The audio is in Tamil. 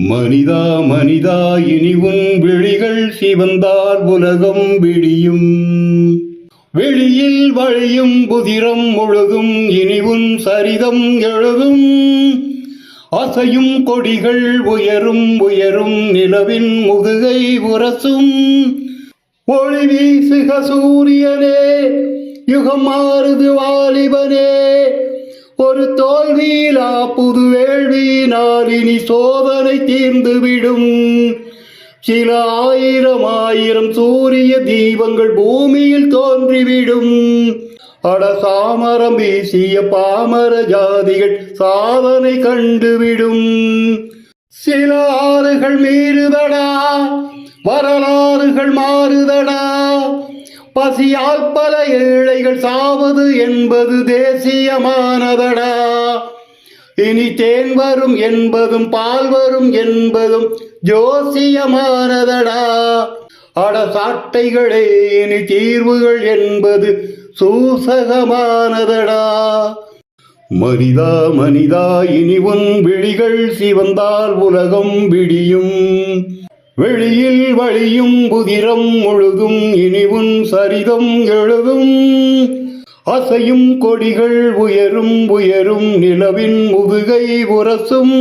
மனிதா மனிதா இனி உன் விழிகள் சிவந்தால் உலகம் விடியும். வெளியில் வழியும் புதிரம் முழுதும் இனி உன் சரிதம் எழுதும். அசையும் கொடிகள் உயரும் உயரும் நிலவின் முதுகை உரசும். ஒளி வீசுக சூரியனே யுகம் மாறுது வாலிபனே. ஒரு தோல்வியிலா புது இனி சோதனை தீர்ந்துவிடும் சில ஆயிரம் ஆயிரம் சூரிய தீபங்கள் பூமியில் தோன்றிவிடும். அட சாமரம் வீசிய பாமர ஜாதிகள் சாதனை கண்டுவிடும். சில ஆறுகள் மீறுதடா வரலாறுகள் மாறுதடா. பசியால் பல ஏழைகள் சாவது என்பது தேசியமானதடா. இனி தேன் வரும் என்பதும் பால் வரும் என்பதும் ஜோசியமானதடா. அட சாட்டைகளே இனி தீர்வுகள் என்பது சூசகமானதடா. மனிதா மனிதா இனி உன் விழிகள் சிவந்தால் உலகம் விடியும். வெளியில் வழியும் புதிரம் முழுதும் இனிவும் சரிதம் எழுதும். அசையும் கொடிகள் உயரும் உயரும் நிலவின் முதுகை உரசும்.